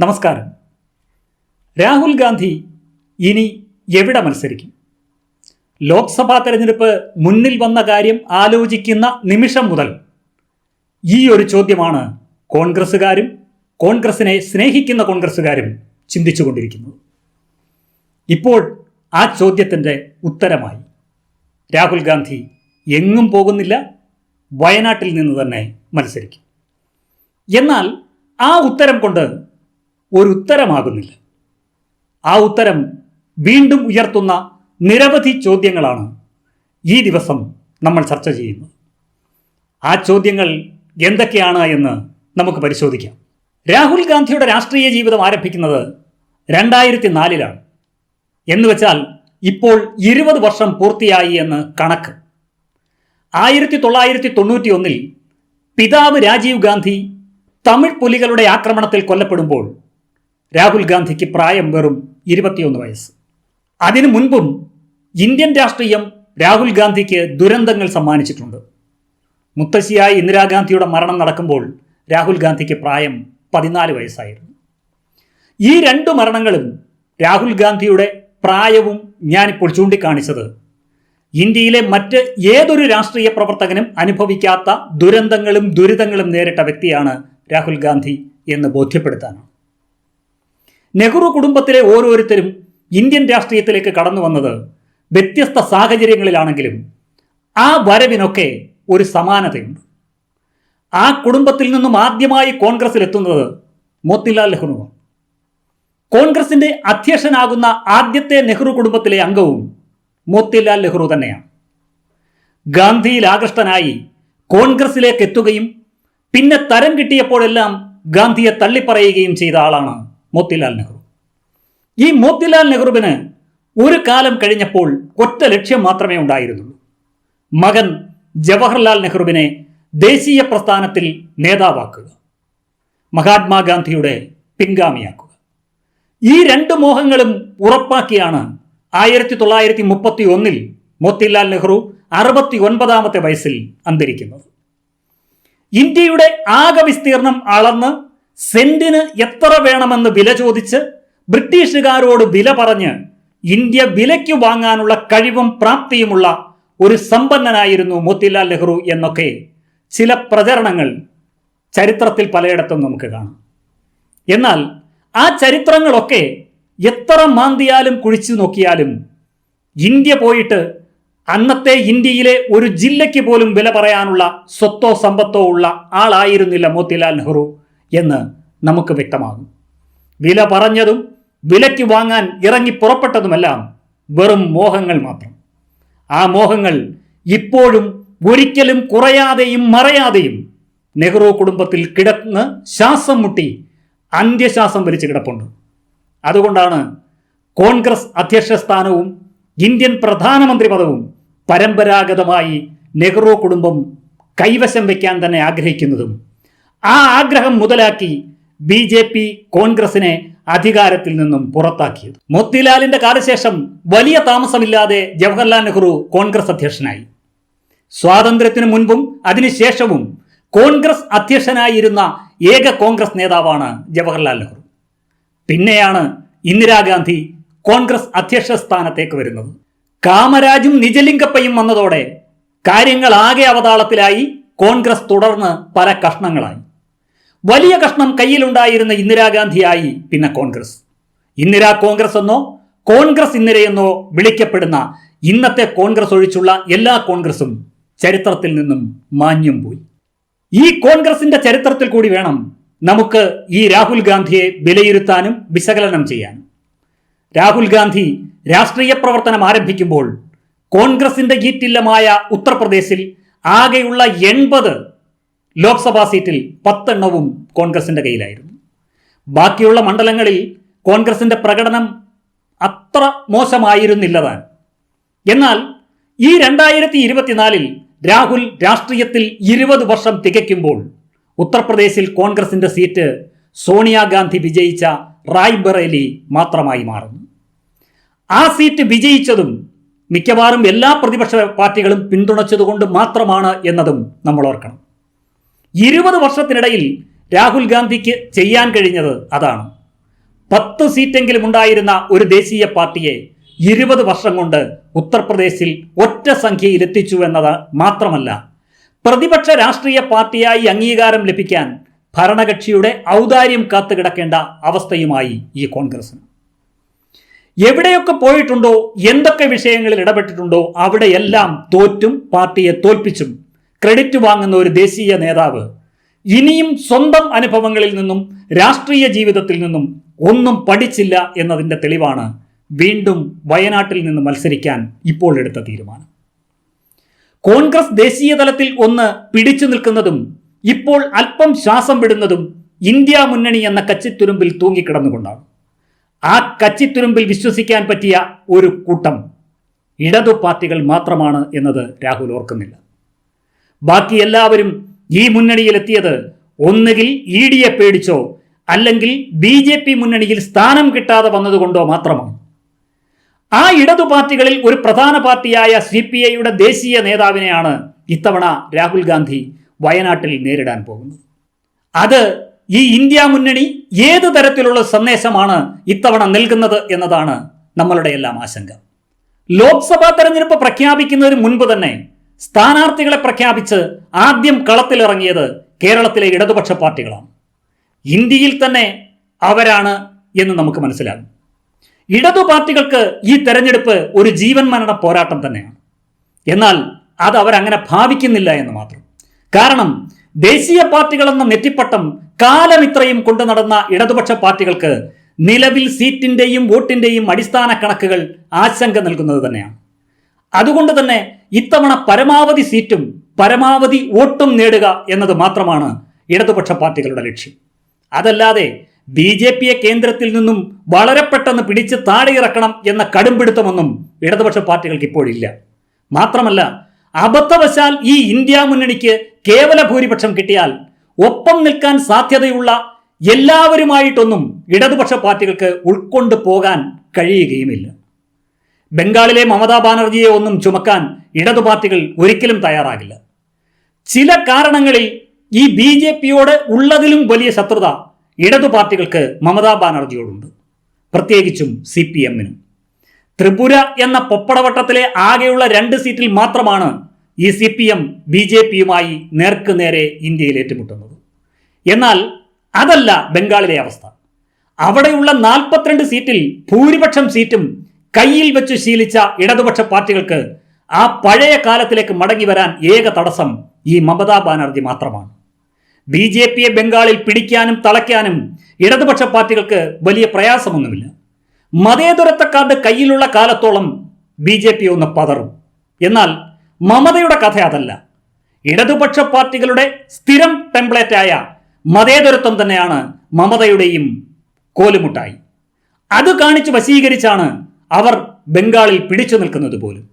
നമസ്കാരം. രാഹുൽ ഗാന്ധി ഇനി എവിടെ മത്സരിക്കും? ലോക്സഭാ തെരഞ്ഞെടുപ്പ് മുന്നിൽ വന്ന കാര്യം ആലോചിക്കുന്ന നിമിഷം മുതൽ ഈ ഒരു ചോദ്യമാണ് കോൺഗ്രസ്സുകാരും കോൺഗ്രസിനെ സ്നേഹിക്കുന്ന കോൺഗ്രസ്സുകാരും ചിന്തിച്ചുകൊണ്ടിരിക്കുന്നത്. ഇപ്പോൾ ആ ചോദ്യത്തിന്റെ ഉത്തരമായി. രാഹുൽ ഗാന്ധി എങ്ങും പോകുന്നില്ല വയനാട്ടിൽ നിന്ന് തന്നെ മത്സരിക്കും. എന്നാൽ ആ ഉത്തരം കൊണ്ട് ഒരു ഉത്തരമാകുന്നില്ല. ആ ഉത്തരം വീണ്ടും ഉയർത്തുന്ന നിരവധി ചോദ്യങ്ങളാണ് ഈ ദിവസം നമ്മൾ ചർച്ച ചെയ്യുന്നത്. ആ ചോദ്യങ്ങൾ എന്തൊക്കെയാണ് എന്ന് നമുക്ക് പരിശോധിക്കാം. രാഹുൽ ഗാന്ധിയുടെ രാഷ്ട്രീയ ജീവിതം ആരംഭിക്കുന്നത് രണ്ടായിരത്തി നാലിലാണ് എന്നുവെച്ചാൽ ഇപ്പോൾ ഇരുപത് വർഷം പൂർത്തിയായി എന്ന് കണക്ക്. ആയിരത്തി തൊള്ളായിരത്തി തൊണ്ണൂറ്റി ഒന്നിൽ പിതാവ് രാജീവ് ഗാന്ധി തമിഴ് പുലികളുടെ ആക്രമണത്തിൽ കൊല്ലപ്പെടുമ്പോൾ രാഹുൽ ഗാന്ധിക്ക് പ്രായം വെറും ഇരുപത്തിയൊന്ന് വയസ്സ്. അതിനു മുൻപും ഇന്ത്യൻ രാഷ്ട്രീയം രാഹുൽ ഗാന്ധിക്ക് ദുരന്തങ്ങൾ സമ്മാനിച്ചിട്ടുണ്ട്. മുത്തശ്ശിയായ ഇന്ദിരാഗാന്ധിയുടെ മരണം നടക്കുമ്പോൾ രാഹുൽ ഗാന്ധിക്ക് പ്രായം പതിനാല് വയസ്സായിരുന്നു. ഈ രണ്ട് മരണങ്ങളും രാഹുൽ ഗാന്ധിയുടെ പ്രായവും ഞാനിപ്പോൾ ചൂണ്ടിക്കാണിച്ചത് ഇന്ത്യയിലെ മറ്റ് ഏതൊരു രാഷ്ട്രീയ പ്രവർത്തകനും അനുഭവിക്കാത്ത ദുരന്തങ്ങളും ദുരിതങ്ങളും നേരിട്ട വ്യക്തിയാണ് രാഹുൽ ഗാന്ധി എന്ന് ബോധ്യപ്പെടുത്താനാണ്. നെഹ്റു കുടുംബത്തിലെ ഓരോരുത്തരും ഇന്ത്യൻ രാഷ്ട്രീയത്തിലേക്ക് കടന്നു വന്നത് വ്യത്യസ്ത സാഹചര്യങ്ങളിലാണെങ്കിലും ആ വരവിനൊക്കെ ഒരു സമാനതയുണ്ട്. ആ കുടുംബത്തിൽ നിന്നും ആദ്യമായി കോൺഗ്രസിലെത്തുന്നത് മോത്തിലാൽ നെഹ്റുവാണ്. കോൺഗ്രസിന്റെ അധ്യക്ഷനാകുന്ന ആദ്യത്തെ നെഹ്റു കുടുംബത്തിലെ അംഗവും മോത്തിലാൽ നെഹ്റു തന്നെയാണ്. ഗാന്ധിയിൽ ആകൃഷ്ടനായി കോൺഗ്രസിലേക്ക് എത്തുകയും പിന്നെ തരം കിട്ടിയപ്പോഴെല്ലാം ഗാന്ധിയെ തള്ളിപ്പറയുകയും ചെയ്ത ആളാണ് മോത്തിലാൽ നെഹ്റു. ഈ മോത്തിലാൽ നെഹ്റുവിന് ഒരു കാലം കഴിഞ്ഞപ്പോൾ ഒറ്റ ലക്ഷ്യം മാത്രമേ ഉണ്ടായിരുന്നുള്ളൂ. മകൻ ജവഹർലാൽ നെഹ്റുവിനെ ദേശീയ പ്രസ്ഥാനത്തിൽ നേതാവാക്കുക. മഹാത്മാഗാന്ധിയുടെ പിൻഗാമിയാക്കുക. ഈ രണ്ട് മോഹങ്ങളും ഉറപ്പാക്കിയാണ് ആയിരത്തി തൊള്ളായിരത്തി മുപ്പത്തി ഒന്നിൽ മോത്തിലാൽ നെഹ്റു അറുപത്തി ഒൻപതാമത്തെ വയസ്സിൽ അന്തരിക്കുന്നത്. ഇന്ത്യയുടെ ആകെ വിസ്തീർണം അളന്ന് സെന്റിന് എത്ര വേണമെന്ന് വില ചോദിച്ച് ബ്രിട്ടീഷുകാരോട് വില പറഞ്ഞ് ഇന്ത്യ വിലയ്ക്ക് വാങ്ങാനുള്ള കഴിവും പ്രാപ്തിയുമുള്ള ഒരു സമ്പന്നനായിരുന്നു മോത്തിലാൽ നെഹ്റു എന്നൊക്കെ ചില പ്രചരണങ്ങൾ ചരിത്രത്തിൽ പലയിടത്തും നമുക്ക് കാണാം. എന്നാൽ ആ ചരിത്രങ്ങളൊക്കെ എത്ര മാന്തിയാലും കുഴിച്ചു നോക്കിയാലും ഇന്ത്യ പോയിട്ട് അന്നത്തെ ഇന്ത്യയിലെ ഒരു ജില്ലയ്ക്ക് പോലും വില പറയാനുള്ള സ്വത്തോ സമ്പത്തോ ഉള്ള ആളായിരുന്നില്ല മോത്തിലാൽ നെഹ്റു. എന്ന് നമുക്ക് വ്യക്തമാകും. വില പറഞ്ഞതും വിലയ്ക്ക് വാങ്ങാൻ ഇറങ്ങി പുറപ്പെട്ടതുമെല്ലാം വെറും മോഹങ്ങൾ മാത്രം. ആ മോഹങ്ങൾ ഇപ്പോഴും ഒരിക്കലും കുറയാതെയും മറയാതെയും നെഹ്റു കുടുംബത്തിൽ കിടന്ന് ശ്വാസം മുട്ടി അന്ത്യശ്വാസം വലിച്ചു കിടപ്പുണ്ട്. അതുകൊണ്ടാണ് കോൺഗ്രസ് അധ്യക്ഷ സ്ഥാനവും ഇന്ത്യൻ പ്രധാനമന്ത്രി പദവും പരമ്പരാഗതമായി നെഹ്റു കുടുംബം കൈവശം വയ്ക്കാൻ തന്നെ ആഗ്രഹിക്കുന്നതും ആ ആഗ്രഹം മുതലാക്കി ബി ജെ പി കോൺഗ്രസിനെ അധികാരത്തിൽ നിന്നും പുറത്താക്കിയത്. മോത്തിലാലിന്റെ കാലശേഷം വലിയ താമസമില്ലാതെ ജവഹർലാൽ നെഹ്റു കോൺഗ്രസ് അധ്യക്ഷനായി. സ്വാതന്ത്ര്യത്തിനു മുൻപും അതിനുശേഷവും കോൺഗ്രസ് അധ്യക്ഷനായിരുന്ന ഏക കോൺഗ്രസ് നേതാവാണ് ജവഹർലാൽ നെഹ്റു. പിന്നെയാണ് ഇന്ദിരാഗാന്ധി കോൺഗ്രസ് അധ്യക്ഷ സ്ഥാനത്തേക്ക് വരുന്നത്. കാമരാജും നിജലിംഗപ്പയും വന്നതോടെ കാര്യങ്ങൾ ആകെ അവതാളത്തിലായി കോൺഗ്രസ് തുടർന്ന് പല കഷ്ണങ്ങളായി. വലിയ കഷ്ണം കയ്യിലുണ്ടായിരുന്ന ഇന്ദിരാഗാന്ധിയായി പിന്നെ കോൺഗ്രസ്. ഇന്ദിരാ കോൺഗ്രസ് എന്നോ കോൺഗ്രസ് ഇന്ദിരയെന്നോ വിളിക്കപ്പെടുന്ന ഇന്നത്തെ കോൺഗ്രസ് ഒഴിച്ചുള്ള എല്ലാ കോൺഗ്രസും ചരിത്രത്തിൽ നിന്നും മാന്യം പോയി. ഈ കോൺഗ്രസിന്റെ ചരിത്രത്തിൽ കൂടി വേണം നമുക്ക് ഈ രാഹുൽ ഗാന്ധിയെ വിലയിരുത്താനും വിശകലനം ചെയ്യാനും. രാഹുൽ ഗാന്ധി രാഷ്ട്രീയ പ്രവർത്തനം ആരംഭിക്കുമ്പോൾ കോൺഗ്രസിന്റെ ഈറ്റില്ലമായ ഉത്തർപ്രദേശിൽ ആകെയുള്ള എൺപത് ലോക്സഭാ സീറ്റിൽ പത്തെണ്ണവും കോൺഗ്രസിന്റെ കയ്യിലായിരുന്നു. ബാക്കിയുള്ള മണ്ഡലങ്ങളിൽ കോൺഗ്രസിന്റെ പ്രകടനം അത്ര മോശമായിരുന്നില്ലതാണ് എന്നാൽ ഈ രണ്ടായിരത്തി ഇരുപത്തിനാലിൽ രാഹുൽ രാഷ്ട്രീയത്തിൽ ഇരുപത് വർഷം തികയ്ക്കുമ്പോൾ ഉത്തർപ്രദേശിൽ കോൺഗ്രസിന്റെ സീറ്റ് സോണിയാഗാന്ധി വിജയിച്ച റായ്ബറേലി മാത്രമായി മാറുന്നു. ആ സീറ്റ് വിജയിച്ചതും മിക്കവാറും എല്ലാ പ്രതിപക്ഷ പാർട്ടികളും പിന്തുണച്ചതുകൊണ്ട് മാത്രമാണ് എന്നതും നമ്മൾ ഓർക്കണം. ഇരുപത് വർഷത്തിനിടയിൽ രാഹുൽ ഗാന്ധിക്ക് ചെയ്യാൻ കഴിഞ്ഞത് അതാണ്. പത്ത് സീറ്റെങ്കിലും ഉണ്ടായിരുന്ന ഒരു ദേശീയ പാർട്ടിയെ ഇരുപത് വർഷം കൊണ്ട് ഉത്തർപ്രദേശിൽ ഒറ്റ സംഖ്യയിൽ എത്തിച്ചു എന്നത് മാത്രമല്ല പ്രതിപക്ഷ രാഷ്ട്രീയ പാർട്ടിയായി അംഗീകാരം ലഭിക്കാൻ ഭരണകക്ഷിയുടെ ഔദാര്യം കാത്തുകിടക്കേണ്ട അവസ്ഥയുമായി ഈ കോൺഗ്രസിന്. എവിടെയൊക്കെ പോയിട്ടുണ്ടോ എന്തൊക്കെ വിഷയങ്ങളിൽ ഇടപെട്ടിട്ടുണ്ടോ അവിടെയെല്ലാം തോറ്റും പാർട്ടിയെ തോൽപ്പിച്ചും ക്രെഡിറ്റ് വാങ്ങുന്ന ഒരു ദേശീയ നേതാവ് ഇനിയും സ്വന്തം അനുഭവങ്ങളിൽ നിന്നും രാഷ്ട്രീയ ജീവിതത്തിൽ നിന്നും ഒന്നും പഠിച്ചില്ല എന്നതിന്റെ തെളിവാണ് വീണ്ടും വയനാട്ടിൽ നിന്ന് മത്സരിക്കാൻ ഇപ്പോൾ എടുത്ത തീരുമാനം. കോൺഗ്രസ് ദേശീയ തലത്തിൽ ഒന്ന് പിടിച്ചു നിൽക്കുന്നതും ഇപ്പോൾ അല്പം ശ്വാസം വിടുന്നതും ഇന്ത്യ മുന്നണി എന്ന കച്ചിത്തുരുമ്പിൽ തൂങ്ങിക്കിടന്നുകൊണ്ടാണ്. ആ കച്ചിത്തുരുമ്പിൽ വിശ്വസിക്കാൻ പറ്റിയ ഒരു കൂട്ടം ഇടതു പാർട്ടികൾ മാത്രമാണ് എന്നത് രാഹുൽ ഓർക്കുന്നില്ല. ബാക്കി എല്ലാവരും ഈ മുന്നണിയിലെത്തിയത് ഒന്നുകിൽ ഇ ഡിയെ പേടിച്ചോ അല്ലെങ്കിൽ ബി ജെ പി മുന്നണിയിൽ സ്ഥാനം കിട്ടാതെ വന്നതുകൊണ്ടോ മാത്രമാണ്. ആ ഇടതു പാർട്ടികളിൽ ഒരു പ്രധാന പാർട്ടിയായ സി പി ഐയുടെ ദേശീയ നേതാവിനെയാണ് ഇത്തവണ രാഹുൽ ഗാന്ധി വയനാട്ടിൽ നേരിടാൻ പോകുന്നത്. അത് ഈ ഇന്ത്യ മുന്നണി ഏത് തരത്തിലുള്ള സന്ദേശമാണ് ഇത്തവണ നൽകുന്നത് എന്നതാണ് നമ്മളുടെ എല്ലാം ആശങ്ക. ലോക്സഭാ തെരഞ്ഞെടുപ്പ് പ്രഖ്യാപിക്കുന്നതിന് മുൻപ് തന്നെ സ്ഥാനാർത്ഥികളെ പ്രഖ്യാപിച്ച് ആദ്യം കളത്തിലിറങ്ങിയത് കേരളത്തിലെ ഇടതുപക്ഷ പാർട്ടികളാണ്. ഇന്ത്യയിൽ തന്നെ അവരാണ് എന്ന് നമുക്ക് മനസ്സിലാകും. ഇടതു പാർട്ടികൾക്ക് ഈ തെരഞ്ഞെടുപ്പ് ഒരു ജീവൻ മരണ പോരാട്ടം തന്നെയാണ്. എന്നാൽ അത് അവരങ്ങനെ ഭാവിക്കുന്നില്ല എന്ന് മാത്രം. കാരണം ദേശീയ പാർട്ടികളെന്ന നെറ്റിപ്പട്ടം കാലം ഇത്രയും കൊണ്ടു നടന്ന ഇടതുപക്ഷ പാർട്ടികൾക്ക് നിലവിൽ സീറ്റിന്റെയും വോട്ടിന്റെയും അടിസ്ഥാന കണക്കുകൾ ആശങ്ക നൽകുന്നത് തന്നെയാണ്. അതുകൊണ്ട് തന്നെ ഇത്തവണ പരമാവധി സീറ്റും പരമാവധി വോട്ടും നേടുക എന്നത് മാത്രമാണ് ഇടതുപക്ഷ പാർട്ടികളുടെ ലക്ഷ്യം. അതല്ലാതെ ബി ജെ പിയെ കേന്ദ്രത്തിൽ നിന്നും വളരെ പെട്ടെന്ന് പിടിച്ച് താഴെയിറക്കണം എന്ന കടുംപിടുത്തമൊന്നും ഇടതുപക്ഷ പാർട്ടികൾക്ക് ഇപ്പോഴില്ല. മാത്രമല്ല അബദ്ധവശാൽ ഈ ഇന്ത്യ മുന്നണിക്ക് കേവല ഭൂരിപക്ഷം കിട്ടിയാൽ ഒപ്പം നിൽക്കാൻ സാധ്യതയുള്ള എല്ലാവരുമായിട്ടൊന്നും ഇടതുപക്ഷ പാർട്ടികൾക്ക് ഉൾക്കൊണ്ടു പോകാൻ കഴിയുകയുമില്ല. ബംഗാളിലെ മമതാ ബാനർജിയെ ഒന്നും ചുമക്കാൻ ഇടതു പാർട്ടികൾ ഒരിക്കലും തയ്യാറാകില്ല. ചില കാരണങ്ങളിൽ ഈ ബി ജെ പിയോട് ഉള്ളതിലും വലിയ ശത്രുത ഇടതു പാർട്ടികൾക്ക് മമതാ ബാനർജിയോടുണ്ട്. പ്രത്യേകിച്ചും സി പി എമ്മിനും. ത്രിപുര എന്ന പൊപ്പടവട്ടത്തിലെ ആകെയുള്ള രണ്ട് സീറ്റിൽ മാത്രമാണ് ഈ C P M B J പിയുമായി നേർക്കുനേരെ ഇന്ത്യയിൽ ഏറ്റുമുട്ടുന്നത്. എന്നാൽ അതല്ല ബംഗാളിലെ അവസ്ഥ. അവിടെയുള്ള നാൽപ്പത്തിരണ്ട് സീറ്റിൽ ഭൂരിപക്ഷം സീറ്റും കയ്യിൽ വെച്ച് ശീലിച്ച ഇടതുപക്ഷ പാർട്ടികൾക്ക് ആ പഴയ കാലത്തിലേക്ക് മടങ്ങി വരാൻ ഏക തടസ്സം ഈ മമതാ ബാനർജി മാത്രമാണ്. ബി ജെ പിയെ ബംഗാളിൽ പിടിക്കാനും തളയ്ക്കാനും ഇടതുപക്ഷ പാർട്ടികൾക്ക് വലിയ പ്രയാസമൊന്നുമില്ല. മതേതരത്വ കാർഡ് കയ്യിലുള്ള കാലത്തോളം ബി ജെ പി ഒന്ന് പതറും. എന്നാൽ മമതയുടെ കഥ അതല്ല. ഇടതുപക്ഷ പാർട്ടികളുടെ സ്ഥിരം ടെംപ്ലേറ്റായ മതേതരത്വം തന്നെയാണ് മമതയുടെയും കോലുമുട്ടായി. അത് കാണിച്ച് വശീകരിച്ചാണ് അവർ ബംഗാളിൽ പിടിച്ചു നിൽക്കുന്നത് പോലും.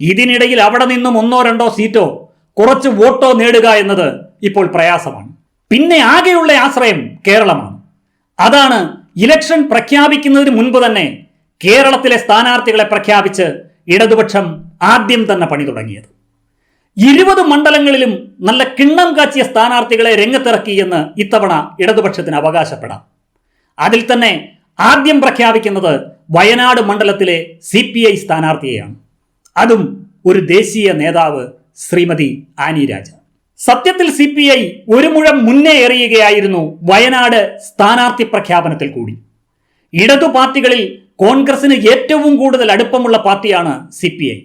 ഇതിനിടയിൽ അവിടെ നിന്നും ഒന്നോ രണ്ടോ സീറ്റോ കുറച്ച് വോട്ടോ നേടുക എന്നത് ഇപ്പോൾ പ്രയാസമാണ്. പിന്നെ ആകെയുള്ള ആശ്രയം കേരളമാണ്. അതാണ് ഇലക്ഷൻ പ്രഖ്യാപിക്കുന്നതിന് മുൻപ് തന്നെ കേരളത്തിലെ സ്ഥാനാർത്ഥികളെ പ്രഖ്യാപിച്ച് ഇടതുപക്ഷം ആദ്യം തന്നെ പണി തുടങ്ങിയത്. ഇരുപത് മണ്ഡലങ്ങളിലും നല്ല കിണ്ണം കാച്ചിയ സ്ഥാനാർത്ഥികളെ രംഗത്തിറക്കി എന്ന് ഇത്തവണ ഇടതുപക്ഷത്തിന് അവകാശപ്പെടാം. അതിൽ തന്നെ ആദ്യം പ്രഖ്യാപിക്കുന്നത് വയനാട് മണ്ഡലത്തിലെ സി പി ഐ സ്ഥാനാർത്ഥിയെയാണ്. അതും ഒരു ദേശീയ നേതാവ് ശ്രീമതി ആനി രാജ. സത്യത്തിൽ സി പി ഐ ഒരു മുഴം മുന്നേ എറിയുകയായിരുന്നു വയനാട് സ്ഥാനാർത്ഥി പ്രഖ്യാപനത്തിൽ കൂടി. ഇടതു പാർട്ടികളിൽ കോൺഗ്രസിന് ഏറ്റവും കൂടുതൽ അടുപ്പമുള്ള പാർട്ടിയാണ് സി പി ഐ.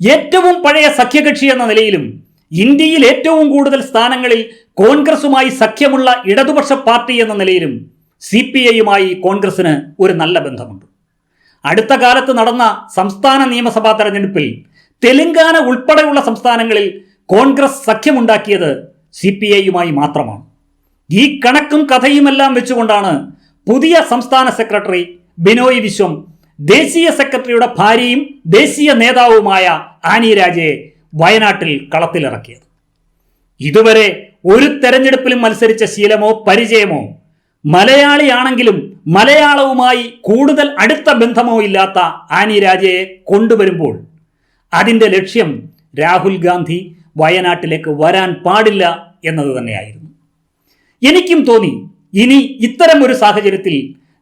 ഏറ്റവും പഴയ സഖ്യകക്ഷി എന്ന നിലയിലും ഇന്ത്യയിൽ ഏറ്റവും കൂടുതൽ സ്ഥാനങ്ങളിൽ കോൺഗ്രസുമായി സഖ്യമുള്ള ഇടതുപക്ഷ പാർട്ടി എന്ന നിലയിലും സി പി ഐയുമായി കോൺഗ്രസിന് ഒരു നല്ല ബന്ധമുണ്ട്. അടുത്ത കാലത്ത് നടന്ന സംസ്ഥാന നിയമസഭാ തെരഞ്ഞെടുപ്പിൽ തെലങ്കാന ഉൾപ്പെടെയുള്ള സംസ്ഥാനങ്ങളിൽ കോൺഗ്രസ് സഖ്യമുണ്ടാക്കിയത് സി പി ഐയുമായി മാത്രമാണ്. ഈ കണക്കും കഥയുമെല്ലാം വെച്ചുകൊണ്ടാണ് പുതിയ സംസ്ഥാന സെക്രട്ടറി ബിനോയ് വിശ്വം ദേശീയ സെക്രട്ടറിയുടെ ഭാര്യയും ദേശീയ നേതാവുമായ ആനി രാജയെ വയനാട്ടിൽ കളത്തിലിറക്കിയത്. ഇതുവരെ ഒരു തെരഞ്ഞെടുപ്പിലും മത്സരിച്ച ശീലമോ പരിചയമോ മലയാളിയാണെങ്കിലും മലയാളവുമായി കൂടുതൽ അടുത്ത ബന്ധമോ ഇല്ലാത്ത ആനി രാജയെ കൊണ്ടുവരുമ്പോൾ അതിന്റെ ലക്ഷ്യം രാഹുൽ ഗാന്ധി വയനാട്ടിലേക്ക് വരാൻ പാടില്ല എന്നത് തന്നെയായിരുന്നു. എനിക്കും തോന്നി ഇനി ഇത്തരം ഒരു സാഹചര്യത്തിൽ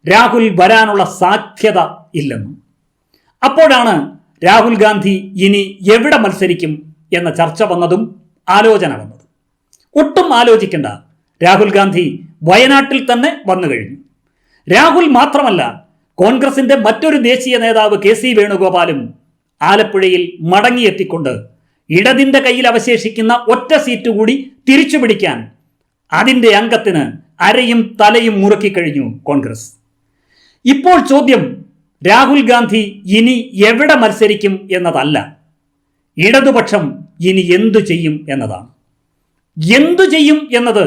രാഹുൽ വരാനുള്ള സാധ്യത ഇല്ലെന്നും. അപ്പോഴാണ് രാഹുൽ ഗാന്ധി ഇനി എവിടെ മത്സരിക്കും എന്ന ചർച്ച വന്നതും ആലോചന വന്നതും. ഒട്ടും ആലോചിക്കേണ്ട. രാഹുൽ ഗാന്ധി വയനാട്ടിൽ തന്നെ വന്നു കഴിഞ്ഞു. രാഹുൽ മാത്രമല്ല കോൺഗ്രസിന്റെ മറ്റൊരു ദേശീയ നേതാവ് കെ സി വേണുഗോപാലും ആലപ്പുഴയിൽ മടങ്ങിയെത്തിക്കൊണ്ട് ഇടതിന്റെ കയ്യിൽ അവശേഷിക്കുന്ന ഒറ്റ സീറ്റ് കൂടി തിരിച്ചു പിടിക്കാൻ അതിന്റെ അംഗത്തിന് അരയും തലയും മുറുക്കി കഴിഞ്ഞു കോൺഗ്രസ്. ഇപ്പോൾ ചോദ്യം രാഹുൽ ഗാന്ധി ഇനി എവിടെ മത്സരിക്കും എന്നതല്ല ഇടതുപക്ഷം ഇനി എന്തു ചെയ്യും എന്നതാണ്. എന്തു ചെയ്യും എന്നത്